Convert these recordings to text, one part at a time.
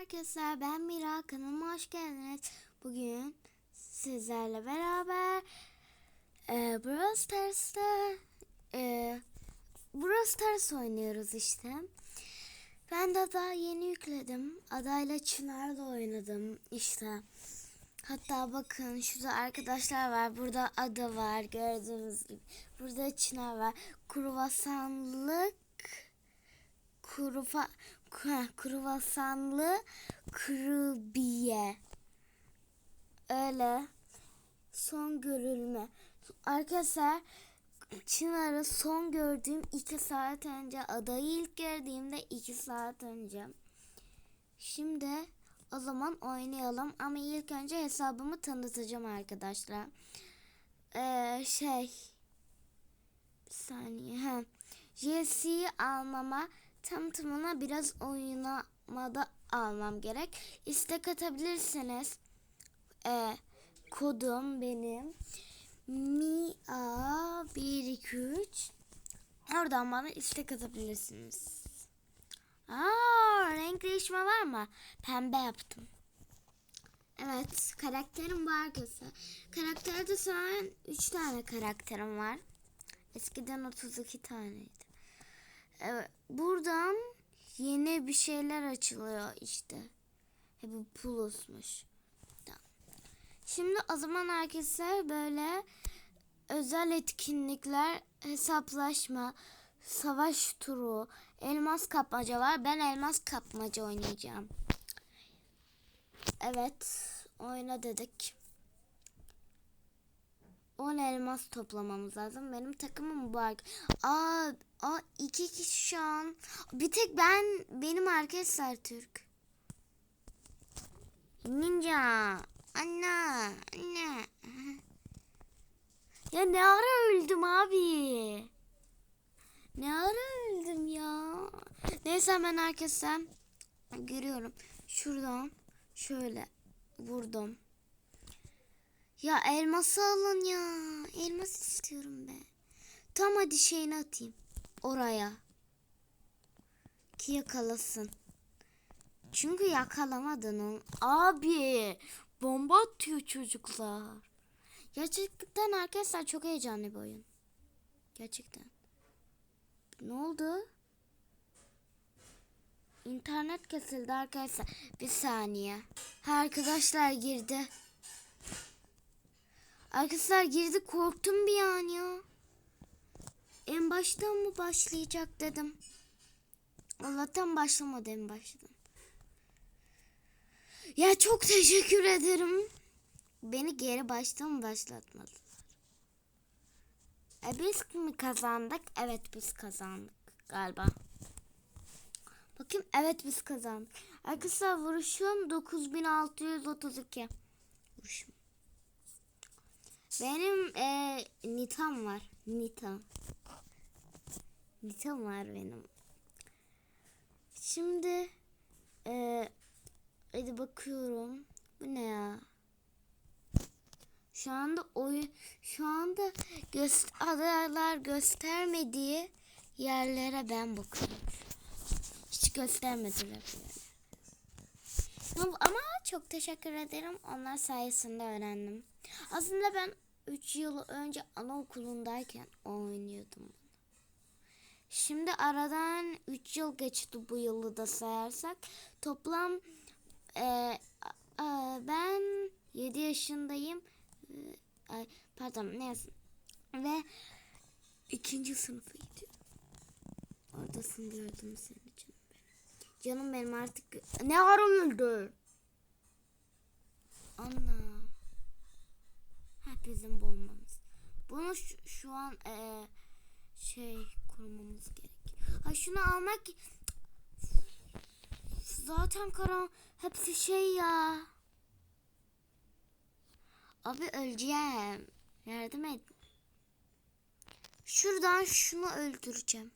arkadaşlar ben Mira kanalıma hoş geldiniz. Bugün sizlerle beraber e, Brawl Stars'ta e, Brawl Stars oynuyoruz işte. Ben de daha yeni yükledim. Adayla Çınar'la oynadım işte. Hatta bakın şurada arkadaşlar var. Burada ada var gördüğünüz gibi. Burada Çınar var. Kruvasanlık kurufa kruvasanlı krubiye. Öyle. Son görülme. Arkadaşlar Çınar'ı son gördüğüm iki saat önce adayı ilk gördüğümde iki saat önce. Şimdi o zaman oynayalım ama ilk önce hesabımı tanıtacağım arkadaşlar. Ee, şey bir saniye. Ha. Jesse'yi almama tam tamına biraz oynamada almam gerek. İstek atabilirsiniz. Ee, kodum benim. Mia 123 Oradan bana istek atabilirsiniz. Aa, renk değişme var mı? Pembe yaptım. Evet, karakterim var arkadaşlar. Karakterde şu an 3 tane karakterim var. Eskiden 32 taneydi. Evet, buradan yeni bir şeyler açılıyor işte. E bu pulusmuş. Tamam. Şimdi o zaman arkadaşlar böyle özel etkinlikler, hesaplaşma, savaş turu, elmas kapmaca var. Ben elmas kapmaca oynayacağım. Evet, oyna dedik. 10 elmas toplamamız lazım. Benim takımım bu. Aa, aa iki kişi şu an. Bir tek ben benim arkadaşlar Türk. Ninja. Anne. Anne. Ya ne ara öldüm abi? Ne ara öldüm ya? Neyse ben arkadaşlar görüyorum. Şuradan şöyle vurdum. Ya elması alın ya. Elmas istiyorum ben. Tam hadi şeyini atayım. Oraya. Ki yakalasın. Çünkü yakalamadın onu. Abi bomba atıyor çocuklar. Gerçekten arkadaşlar çok heyecanlı bir oyun. Gerçekten. Ne oldu? İnternet kesildi arkadaşlar. Bir saniye. Ha, arkadaşlar girdi. Arkadaşlar girdi korktum bir an ya. En baştan mı başlayacak dedim. Allah'tan başlamadı en baştan. Ya çok teşekkür ederim. Beni geri baştan başlatmadılar? E biz mi kazandık? Evet biz kazandık galiba. Bakayım evet biz kazandık. Arkadaşlar vuruşum 9632. Vuruşum. Benim e, Nitam var. Nitam. Nitam var benim. Şimdi e, hadi bakıyorum. Bu ne ya? Şu anda oy şu anda göster adalar göstermediği yerlere ben bakıyorum. Hiç göstermediler Ama çok teşekkür ederim. Onlar sayesinde öğrendim. Aslında ben 3 yıl önce anaokulundayken oynuyordum. Şimdi aradan 3 yıl geçti bu yılı da sayarsak. Toplam e, a- ben 7 yaşındayım. E, ay, pardon neyse. Ve ikinci sınıfa gidiyorum. Oradasın gördüm seni canım benim. Canım benim artık ne ara öldü? Anna. Ha bizim bombamız. Bunu şu, şu an eee, şey kurmamız gerek. Ha şunu almak zaten karan hepsi şey ya. Abi öleceğim. Yardım et. Şuradan şunu öldüreceğim.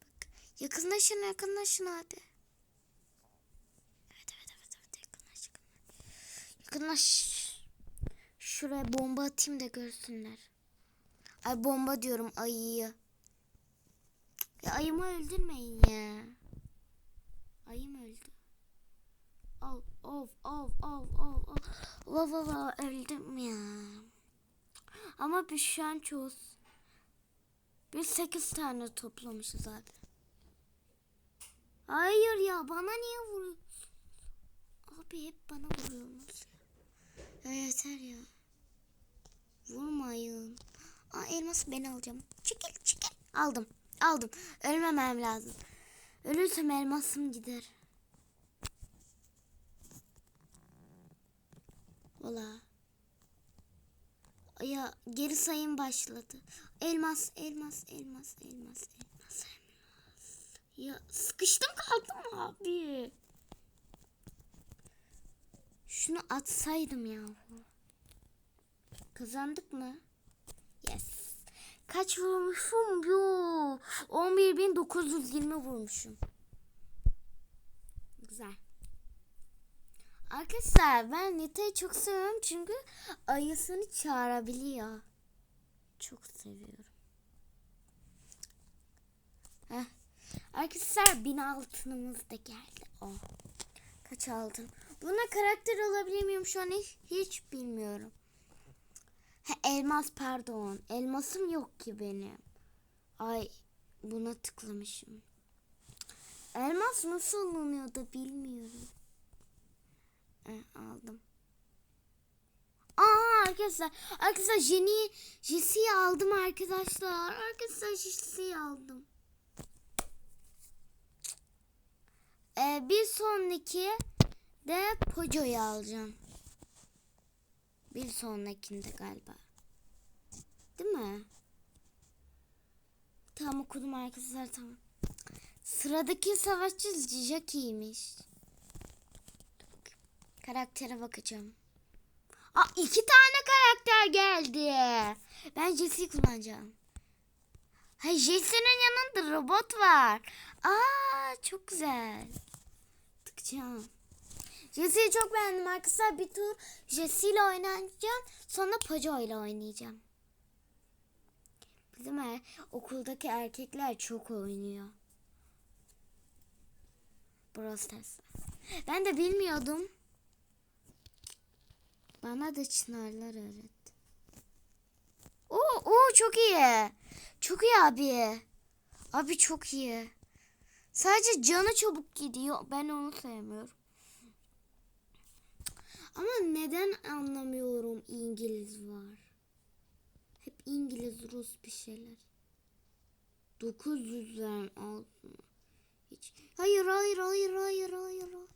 Bak, yakınlaşın yakınlaşın hadi. Evet evet evet evet yakınlaş yakınlaş. Yakınlaş. Şuraya bomba atayım da görsünler. Ay bomba diyorum ayıyı. Ya ayımı öldürmeyin ya. Ayım öldü. Va va va öldüm ya. Ama biz şu an çoğuz. Biz sekiz tane toplamışız abi. Hayır ya bana niye vuruyorsun? Abi hep bana vuruyorsunuz. Ya yeter ya. Vurmayın. Aa elması ben alacağım. Çekil çekil. Aldım. Aldım. Ölmemem lazım. Ölürsem elmasım gider. Ola. Ya geri sayım başladı. Elmas, elmas, elmas, elmas, elmas, elmas. Ya sıkıştım kaldım abi. Şunu atsaydım yahu. Kazandık mı? Kaç vurmuşum? Yo. 11.920 vurmuşum. Güzel. Arkadaşlar ben Nita'yı çok seviyorum çünkü ayısını çağırabiliyor. Çok seviyorum. Heh. Arkadaşlar bin altınımız da geldi. Oh. Kaç altın? Buna karakter alabilir miyim şu an hiç, hiç bilmiyorum. Ha, elmas pardon. Elmasım yok ki benim. Ay buna tıklamışım. Elmas nasıl alınıyor da bilmiyorum. Eh, aldım. Aa arkadaşlar. Arkadaşlar Jenny Jesse'yi aldım arkadaşlar. Arkadaşlar Jesse'yi aldım. Ee, bir sonraki de Poco'yu alacağım. Bir sonrakinde galiba. Değil mi? Tamam okudum arkadaşlar tamam. Sıradaki savaşçı Jackie'ymiş. Karaktere bakacağım. Aa iki tane karakter geldi. Ben Jesse'yi kullanacağım. Hay Jesse'nin yanında robot var. Aa çok güzel. Tıkacağım. Jesse'yi çok beğendim arkadaşlar. Bir tur Jesse ile oynayacağım. Sonra Poco ile oynayacağım. Bizim er, okuldaki erkekler çok oynuyor. Brawl. Ben de bilmiyordum. Bana da çınarlar öğretti. Oo, oo çok iyi. Çok iyi abi. Abi çok iyi. Sadece canı çabuk gidiyor. Ben onu sevmiyorum. Ama neden anlamıyorum İngiliz var. Hep İngiliz, Rus bir şeyler. 900'den altın. Hiç. Hayır, hayır, hayır, hayır, hayır, hayır.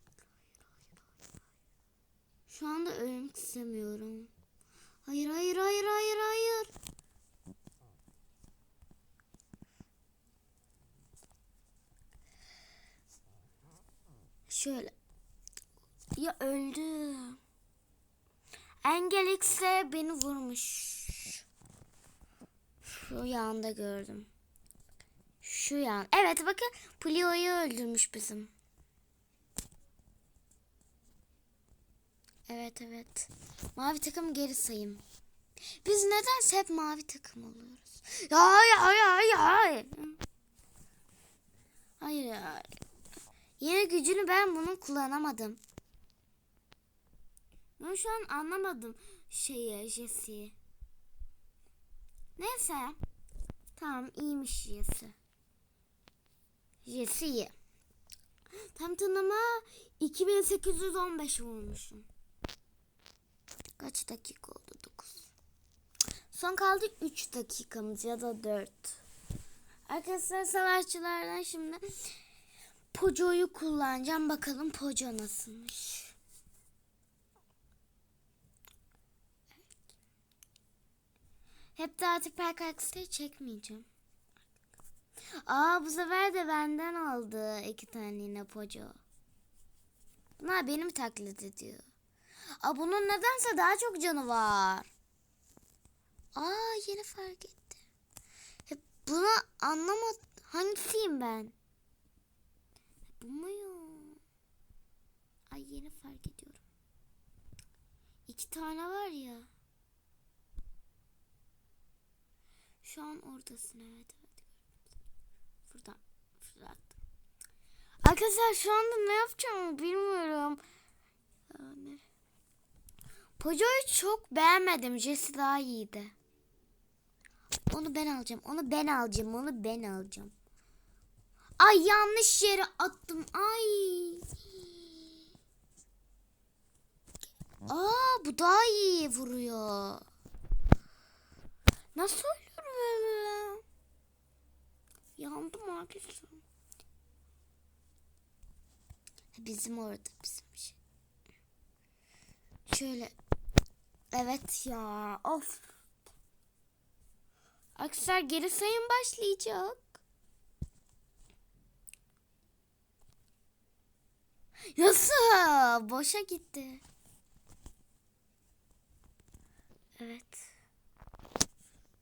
Şu anda ölmek istemiyorum. Hayır, hayır, hayır, hayır, hayır. Şöyle. Ya öldü. Engel X de beni vurmuş. Şu yanda gördüm. Şu yan. Evet bakın Plio'yu öldürmüş bizim. Evet evet. Mavi takım geri sayım. Biz nedense hep mavi takım oluyoruz. Ya ya ya ya. Hayır ya. Yine gücünü ben bunun kullanamadım. Ben şu an anlamadım şeyi Jesse'yi. Neyse. Tamam iyiymiş Jesse. Jesse iyi. Tam tanıma 2815 vurmuşum. Kaç dakika oldu? 9. Son kaldı 3 dakikamız ya da 4. Arkadaşlar savaşçılardan şimdi Poco'yu kullanacağım. Bakalım Poco nasılmış. Hep de artık perkaksları çekmeyeceğim. Aa bu sefer de benden aldı iki tane yine Poco. Bunlar benim taklit ediyor. Aa bunun nedense daha çok canı var. Aa yeni fark etti. Hep bunu anlamadım. Hangisiyim ben? Bu muyum? Ay yeni fark ediyorum. İki tane var ya. Şu an oradasın evet evet. Buradan fırlattım. Arkadaşlar şu anda ne yapacağımı bilmiyorum. Yani Poco'yu çok beğenmedim. Jesse daha iyiydi. Onu ben alacağım. Onu ben alacağım. Onu ben alacağım. Ay yanlış yere attım. Ay. Aa bu daha iyi vuruyor. Nasıl? Yandım arkadaşlar. Bizim orada bizim şey. Şöyle. Evet ya. Of. Arkadaşlar geri sayım başlayacak. Nasıl? Boşa gitti. Evet.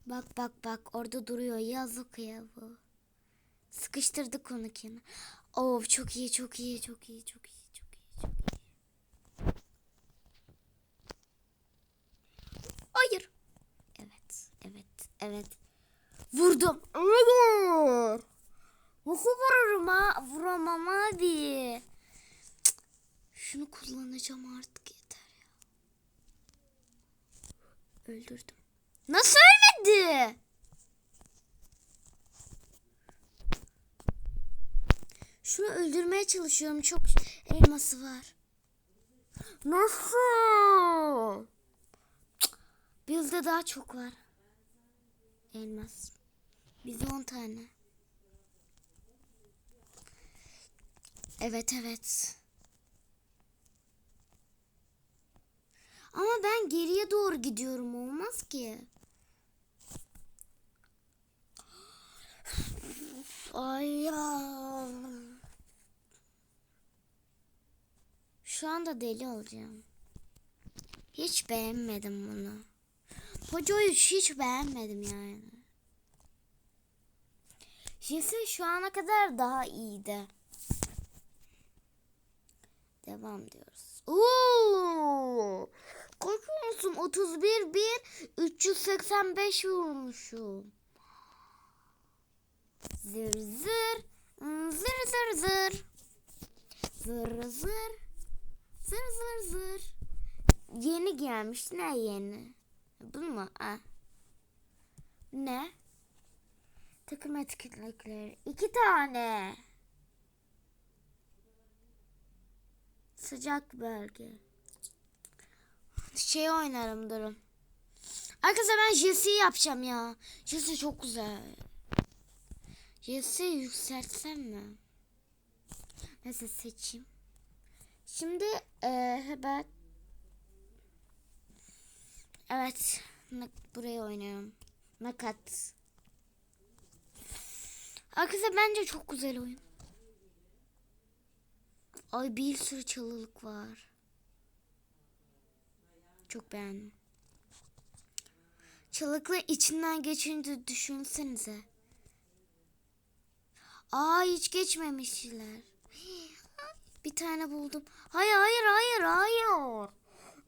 Bak bak bak orada duruyor yazık ya bu. Sıkıştırdık onu kenara. Of çok iyi çok iyi çok iyi çok iyi çok iyi çok iyi. Hayır. Evet evet evet. Vurdum. Hayır. Nasıl vururum ha? Vuramam abi. Cık. Şunu kullanacağım artık yeter ya. Öldürdüm. Nasıl ölmedi? Şunu öldürmeye çalışıyorum. Çok elması var. Nasıl? Bizde daha çok var. Elmas. Bizde 10 tane. Evet evet. Ama ben geriye doğru gidiyorum. Olmaz ki. Ay ya. Şu anda deli olacağım. Hiç beğenmedim bunu. Poco'yu hiç beğenmedim yani. Jesse şu ana kadar daha iyiydi. Devam diyoruz. Oo! Korkuyor musun? 31 1 385 vurmuşum. Zır zır. Zır zır zır. Zır zır. Zır zır zır. Yeni gelmiş. Ne yeni? Bu mu? Ha. Ne? Takım etiketlikleri. iki tane. Sıcak bölge. Şey oynarım durun. Arkadaşlar ben Jesse'yi yapacağım ya. Jesse çok güzel. Jesse'yi yükseltsem mi? Neyse seçeyim. Şimdi eee hemen Evet. Buraya oynuyorum. Nakat. Arkadaşlar bence çok güzel oyun. Ay bir sürü çalılık var. Çok beğendim. Çalıkla içinden geçince düşünsenize. Aa hiç geçmemişler. Bir tane buldum. Hayır hayır hayır hayır.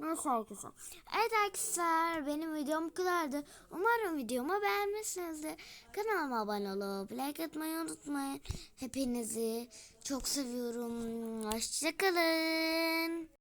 Neyse arkadaşlar. Evet arkadaşlar benim videom bu kadardı. Umarım videomu beğenmişsinizdir. Kanalıma abone olup like atmayı unutmayın. Hepinizi çok seviyorum. Hoşçakalın.